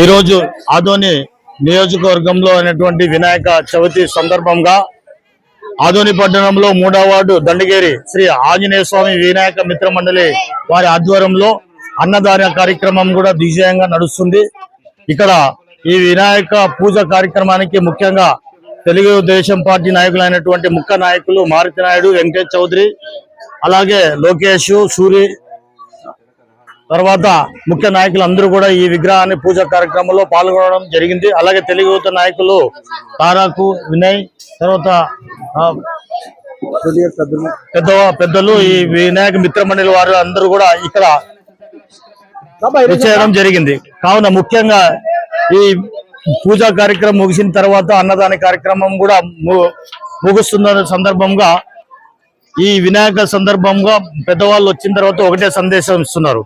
ఈరోజు ఆదోని నియోజకవర్గంలో అయినటువంటి వినాయక చవితి సందర్భంగా ఆదోని పట్టణంలో మూడవ వార్డు దండగేరి శ్రీ ఆంజనేయ స్వామి వినాయక మిత్ర మండలి వారి ఆధ్వర్యంలో అన్నదాన కార్యక్రమం కూడా దిగ్జయంగా నడుస్తుంది. ఇక్కడ ఈ వినాయక పూజ కార్యక్రమానికి ముఖ్యంగా తెలుగుదేశం పార్టీ నాయకులైనటువంటి ముఖ్య నాయకులు మారుతి నాయుడు వెంకటేష్ చౌదరి అలాగే లోకేష్ సూరి తర్వాత ముఖ్య నాయకులు అందరూ కూడా ఈ విగ్రహాన్ని పూజ కార్యక్రమంలో పాల్గొనడం జరిగింది. అలాగే తెలుగు నాయకులు తారాకు వినయ్ తర్వాత పెద్ద పెద్దలు ఈ వినాయక మిత్రమండలి వారు అందరూ కూడా ఇక్కడ చేయడం జరిగింది. కావున ముఖ్యంగా ఈ పూజా కార్యక్రమం ముగిసిన తర్వాత అన్నదాన కార్యక్రమం కూడా ము- ముగుస్తున్న సందర్భంగా ఈ వినాయక సందర్భంగా పెద్దవాళ్ళు వచ్చిన తర్వాత ఒకటే సందేశం ఇస్తున్నారు.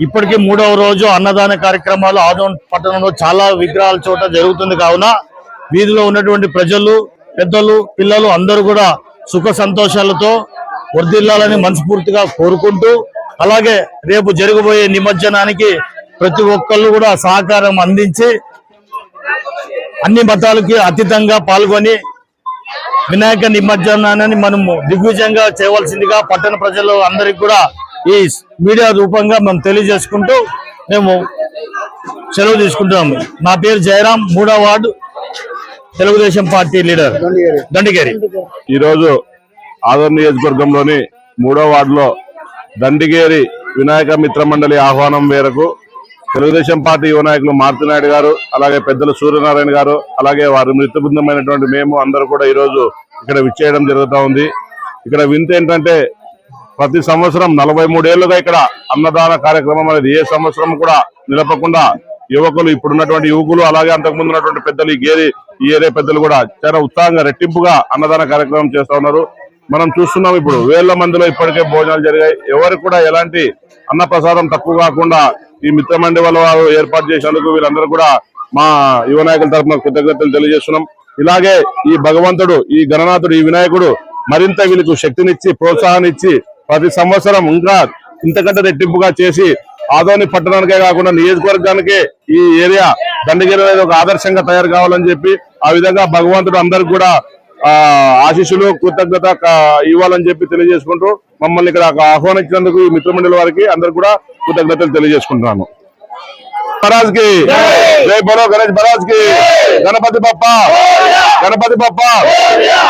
ఇప్పటికీ మూడవ రోజు అన్నదాన కార్యక్రమాలు ఆదోన్ పట్టణంలో చాలా విగ్రహాల చోట జరుగుతుంది కావున వీధిలో ఉన్నటువంటి ప్రజలు పెద్దలు పిల్లలు అందరూ కూడా సుఖ సంతోషాలతో వర్దిల్లాలని మనస్ఫూర్తిగా కోరుకుంటూ అలాగే రేపు జరగబోయే నిమజ్జనానికి ప్రతి ఒక్కళ్ళు కూడా సహకారం అందించి అన్ని మతాలకి అతీతంగా పాల్గొని వినాయక నిమజ్జనాన్ని మనము దిగ్విజయంగా చేయవలసిందిగా పట్టణ ప్రజలు అందరికి కూడా ఈ మీడియా రూపంగా మనం తెలియజేసుకుంటూ మేము సెలవు తీసుకుంటున్నాము. నా పేరు జయరాం మూడో ward Telugu Desam party leader. Dandigeri. ఈరోజు ఆదర్ నియోజకవర్గంలోని మూడో వార్డులో దండిగేరి వినాయక మిత్ర మండలి ఆహ్వానం మేరకు తెలుగుదేశం పార్టీ యువ నాయకులు మారుతినాయుడు గారు అలాగే పెద్దలు సూర్యనారాయణ గారు అలాగే వారి మృతబృందమైనటువంటి మేము అందరూ కూడా ఈరోజు ఇక్కడ విచ్చేయడం జరుగుతూ ఉంది. ఇక్కడ వింత ఏంటంటే ప్రతి సంవత్సరం నలభై మూడేళ్ళుగా ఇక్కడ అన్నదాన కార్యక్రమం అనేది ఏ సంవత్సరం కూడా నిలపకుండా యువకులు ఇప్పుడున్నటువంటి యువకులు అలాగే అంతకుముందు ఉన్నటువంటి పెద్దలు ఈ గేరి ఈ ఏరియా పెద్దలు కూడా చాలా ఉత్సాహంగా రెట్టింపుగా అన్నదాన కార్యక్రమం చేస్తా ఉన్నారు. మనం చూస్తున్నాం ఇప్పుడు వేల మందిలో ఇప్పటికే భోజనాలు జరిగాయి. ఎవరికి కూడా ఎలాంటి అన్న ప్రసాదం తక్కువ కాకుండా ఈ మిత్రమండి వల్ల వారు ఏర్పాటు చేసినందుకు వీళ్ళందరూ కూడా మా యువ నాయకుల తరఫున కృతజ్ఞతలు తెలియజేస్తున్నాం. ఇలాగే ఈ భగవంతుడు ఈ గణనాథుడు ఈ వినాయకుడు మరింత వీళ్ళకు శక్తినిచ్చి ప్రోత్సాహాన్ని ఇచ్చి ప్రతి సంవత్సరం ఇంకా ఇంతకంటే రెట్టింపుగా చేసి ఆదోని పట్టణానికే కాకుండా నియోజకవర్గానికి ఈ ఏరియా దండగిరి అనేది ఒక ఆదర్శంగా తయారు కావాలని చెప్పి ఆ విధంగా భగవంతుడు అందరికి కూడా ఆ ఆశీస్సులు కృతజ్ఞత ఇవ్వాలని చెప్పి తెలియజేసుకుంటూ మమ్మల్ని ఇక్కడ ఆహ్వానించినందుకు ఈ మిత్రమండలి వారికి అందరు కూడా కృతజ్ఞతలు తెలియజేసుకుంటున్నాను. బరాజ్కి జై గణేష్ బరాజ్కి గణపతి బప్ప! గణపతి బప్ప!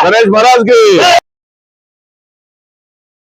గణేష్ మహారాజ్కి